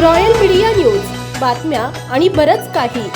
Royal media news. बातम्या आणि बरंच काही.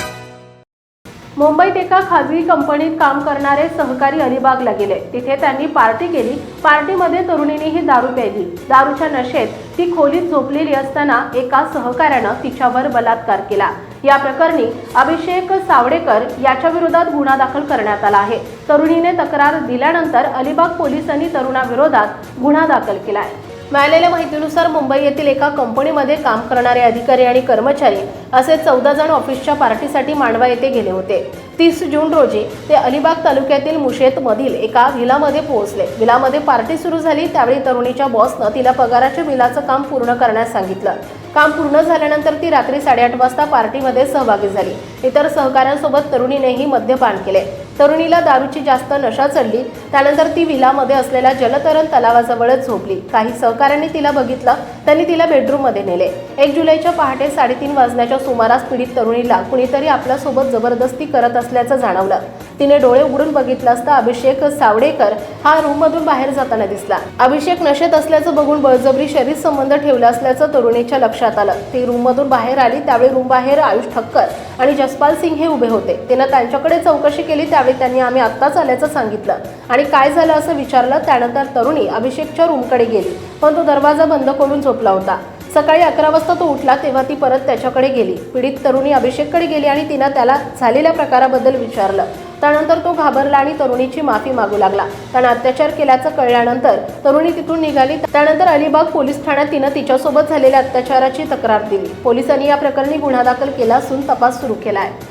मुंबईत एका खाजगी कंपनीत काम करणारे सहकारी अलिबागला गेले. तिथे त्यांनी पार्टी केली. पार्टीमध्ये तरुणीनेही दारू प्यायली. दारूच्या नशेत ती खोलीत झोपलेली असताना एका सहकाऱ्यानं तिच्यावर बलात्कार केला. या प्रकरणी अभिषेक सावडेकर याच्या विरोधात गुन्हा दाखल करण्यात आला आहे. तरुणीने तक्रार दिल्यानंतर अलिबाग पोलिसांनी तरुणाविरोधात गुन्हा दाखल केला आहे मिळालेल्या माहितीनुसार मुंबई येथील एका कंपनीमध्ये काम करणारे अधिकारी आणि कर्मचारी असे चौदा जण ऑफिसच्या पार्टीसाठी मांडवा येथे गेले होते. तीस जून रोजी ते अलिबाग तालुक्यातील मुशेतमधील एका विलामध्ये पोहोचले. विलामध्ये पार्टी सुरू झाली त्यावेळी तरुणीच्या बॉसनं तिला पगाराच्या बिलाचं काम पूर्ण करण्यास सांगितलं. काम पूर्ण झाल्यानंतर ती रात्री साडेआठ वाजता पार्टीमध्ये सहभागी झाली. इतर सहकाऱ्यांसोबत तरुणीनेही मद्यपान केले. तरुणीला दारूची जास्त नशा चढली त्यानंतर ती विलामध्ये असलेल्या जलतरण तलावाजवळच झोपली. काही सहकाऱ्यांनी तिला बघितलं त्यांनी तिला बेडरूममध्ये नेले. एक जुलैच्या पहाटे साडेतीन वाजण्याच्या सुमारास पीडित तरुणीला कुणीतरी आपल्यासोबत जबरदस्ती करत असल्याचं जाणवलं. तिने डोळे उघडून बघितलं असता अभिषेक सावडेकर हा रूममधून बाहेर जाताना दिसला. अभिषेक नशेत असल्याचं बघून बळजबरी शरीर संबंध ठेवला असल्याचं तरुणीच्या लक्षात आलं. ती रूममधून बाहेर आली त्यावेळी रूम बाहेर आयुष ठक्कर आणि जसपाल सिंग हे उभे होते. तिनं त्यांच्याकडे चौकशी केली त्या त्यावेळी त्यांनी आम्ही आत्ताच आल्याचं सांगितलं. आणि काय झालं असं विचारलं त्यानंतर तरुणी अभिषेकच्या रूमकडे गेली. पण तो दरवाजा बंद करून झोपला होता. सकाळी अकरा वाजता तो उठला तेव्हा ती परत त्याच्याकडे गेली. पीडित तरुणी अभिषेककडे गेली आणि तिनं त्याला झालेल्या प्रकाराबद्दल विचारलं. त्यानंतर तो घाबरला आणि तरुणीची माफी मागू लागला. त्यानं अत्याचार केल्याचं कळल्यानंतर तरुणी तिथून निघाली. त्यानंतर अलिबाग पोलीस ठाण्यात तिनं तिच्यासोबत झालेल्या अत्याचाराची तक्रार दिली. पोलिसांनी या प्रकरणी गुन्हा दाखल केला असून तपास सुरू केला आहे.